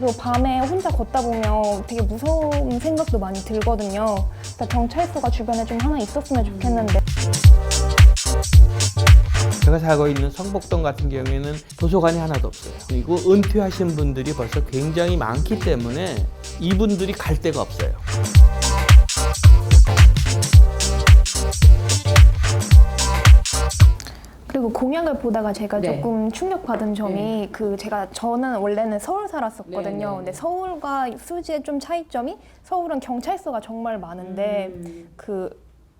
그리고 밤에 혼자 걷다 보면 되게 무서운 생각도 많이 들거든요. 그러니까 경찰서가 주변에 좀 하나 있었으면 좋겠는데 제가 살고 있는 성북동 같은 경우에는 도서관이 하나도 없어요. 그리고 은퇴하신 분들이 벌써 굉장히 많기 때문에 이분들이 갈 데가 없어요. 그리고 공약을 보다가 제가 네. 조금 충격받은 점이 그 제가 저는 원래는 서울 살았었거든요. 네, 네, 네. 근데 서울과 수지의 좀 차이점이 서울은 경찰서가 정말 많은데 음. 그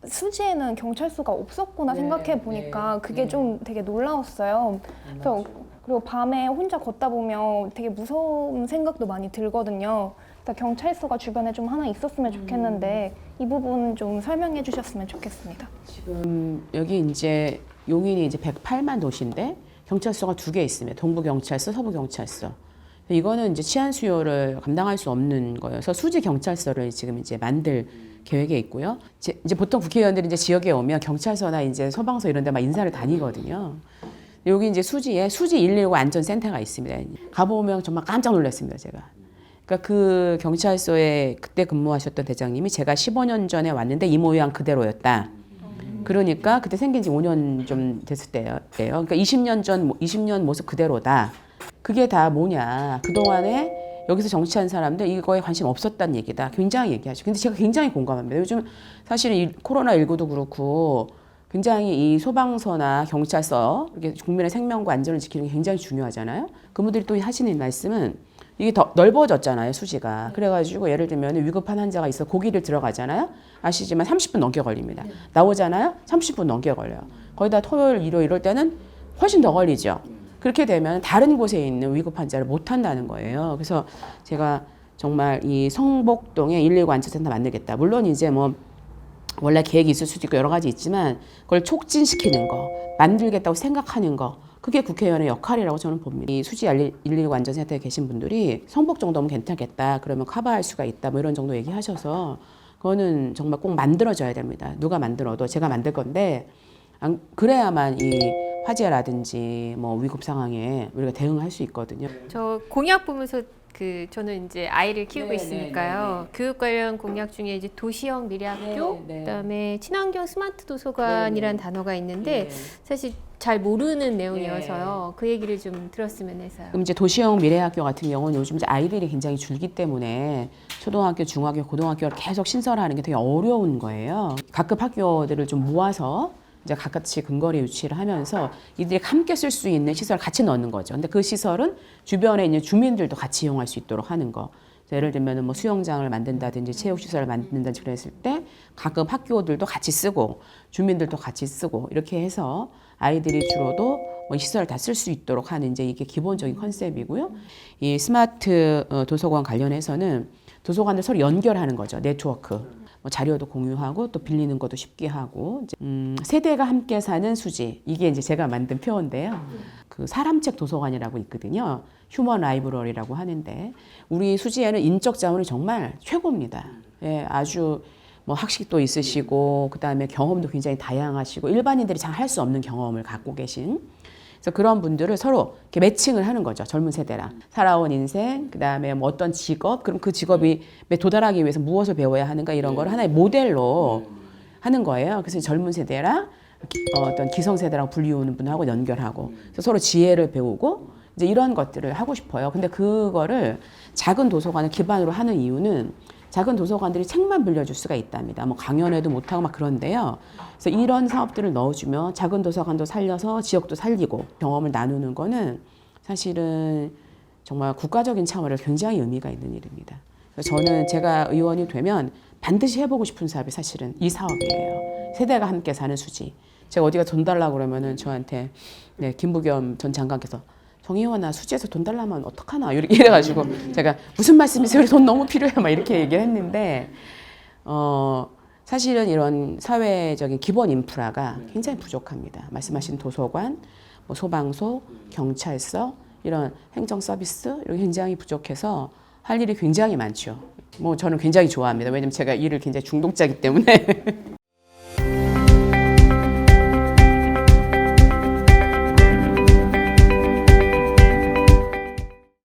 수지에는 경찰서가 없었구나 네, 생각해 보니까 네, 그게 네. 좀 되게 놀라웠어요. 그래서 그리고 밤에 혼자 걷다 보면 되게 무서운 생각도 많이 들거든요. 그러니까 경찰서가 주변에 좀 하나 있었으면 좋겠는데 이 부분 좀 설명해 주셨으면 좋겠습니다. 지금 여기 이제 용인이 이제 108만 도시인데 경찰서가 두 개 있습니다. 동부 경찰서, 서부 경찰서. 이거는 이제 치안 수요를 감당할 수 없는 거여서 수지 경찰서를 지금 이제 만들 계획에 있고요. 이제 보통 국회의원들이 이제 지역에 오면 경찰서나 이제 소방서 이런 데 막 인사를 다니거든요. 여기 이제 수지에 수지 119 안전센터가 있습니다. 가보면 정말 깜짝 놀랐습니다, 제가. 그러니까 그 경찰서에 그때 근무하셨던 대장님이 제가 15년 전에 왔는데 이 모양 그대로였다. 그러니까 그때 생긴 지 5년 좀 됐을 때예요. 그러니까 20년 전 20년 모습 그대로다. 그게 다 뭐냐? 그동안에 여기서 정치한 사람들 이거에 관심 없었다는 얘기다. 굉장히 얘기하죠. 근데 제가 굉장히 공감합니다. 요즘 사실은 이 코로나 19도 그렇고 굉장히 이 소방서나 경찰서 이렇게 국민의 생명과 안전을 지키는 게 굉장히 중요하잖아요. 그분들이 또 하시는 말씀은 이게 더 넓어졌잖아요, 수지가. 그래가지고 예를 들면 위급한 환자가 있어 고기를 들어가잖아요. 아시지만 30분 넘게 걸립니다. 나오잖아요. 30분 넘게 걸려요. 거기다 토요일, 일요일 이럴 때는 훨씬 더 걸리죠. 그렇게 되면 다른 곳에 있는 위급 환자를 못 한다는 거예요. 그래서 제가 정말 이 성복동에 119 안전센터 만들겠다. 물론 이제 뭐 원래 계획이 있을 수도 있고 여러 가지 있지만 그걸 촉진시키는 거, 만들겠다고 생각하는 거, 그게 국회의원의 역할이라고 저는 봅니다. 이 수지 119 안전센터에 계신 분들이 성복 정도면 괜찮겠다. 그러면 커버할 수가 있다. 뭐 이런 정도 얘기하셔서 그거는 정말 꼭 만들어져야 됩니다. 누가 만들어도 제가 만들 건데 안- 그래야만 이 화재라든지 뭐 위급 상황에 우리가 대응할 수 있거든요. 저 공약 보면서 그 저는 이제 아이를 키우고 네, 있으니까요. 교육 관련 공약 중에 이제 도시형 미래학교, 네, 네. 그다음에 친환경 스마트 도서관이라는 네, 네. 단어가 있는데 사실 잘 모르는 내용이어서요. 그 얘기를 좀 들었으면 해서요. 그럼 이제 도시형 미래학교 같은 경우는 요즘 이제 아이들이 굉장히 줄기 때문에 초등학교, 중학교, 고등학교를 계속 신설하는 게 되게 어려운 거예요. 각급 학교들을 좀 모아서 이제 각같이 근거리 유치를 하면서 이들이 함께 쓸 수 있는 시설을 같이 넣는 거죠. 근데 그 시설은 주변에 있는 주민들도 같이 이용할 수 있도록 하는 거. 예를 들면 뭐 수영장을 만든다든지 체육시설을 만든다든지 그랬을 때 각급 학교들도 같이 쓰고 주민들도 같이 쓰고 이렇게 해서 아이들이 주로도 뭐 시설을 다 쓸 수 있도록 하는 이제 이게 기본적인 컨셉이고요. 이 스마트 어, 도서관 관련해서는 도서관을 서로 연결하는 거죠. 네트워크. 뭐 자료도 공유하고 또 빌리는 것도 쉽게 하고 이제 음, 세대가 함께 사는 수지 이게 이제 제가 만든 표어인데요. 그 사람책 도서관이라고 있거든요. 휴먼 라이브러리라고 하는데 우리 수지에는 인적 자원이 정말 최고입니다. 예, 아주 뭐 학식도 있으시고 그다음에 경험도 굉장히 다양하시고 일반인들이 잘 할 수 없는 경험을 갖고 계신 그래서 그런 분들을 서로 이렇게 매칭을 하는 거죠. 젊은 세대랑 살아온 인생, 그다음에 뭐 어떤 직업, 그럼 그 직업이 도달하기 위해서 무엇을 배워야 하는가 이런 걸 하나의 모델로 하는 거예요. 그래서 젊은 세대랑 기- 어, 어떤 기성 세대랑 불리우는 분하고 연결하고 그래서 서로 지혜를 배우고 이제 이런 것들을 하고 싶어요. 근데 그거를 작은 도서관을 기반으로 하는 이유는 작은 도서관들이 책만 빌려줄 수가 있답니다. 뭐 강연회도 못하고 막 그런데요. 그래서 이런 사업들을 넣어주면 작은 도서관도 살려서 지역도 살리고 경험을 나누는 거는 사실은 정말 국가적인 차원에서 굉장히 의미가 있는 일입니다. 저는 제가 의원이 되면 반드시 해보고 싶은 사업이 사실은 이 사업이에요. 세대가 함께 사는 수지. 제가 어디가 돈 달라고 그러면은 저한테 네, 김부겸 전 장관께서 정의원 나 수지에서 돈 달라면 어떡하나 이렇게 이래가지고 제가 무슨 말씀이세요? 돈 너무 필요해 막 이렇게 얘기를 했는데 어 사실은 이런 사회적인 기본 인프라가 굉장히 부족합니다. 말씀하신 도서관, 뭐 소방서, 경찰서 이런 행정 서비스 이런 게 굉장히 부족해서 할 일이 굉장히 많죠. 뭐 저는 굉장히 좋아합니다. 왜냐면 제가 일을 굉장히 중독자이기 때문에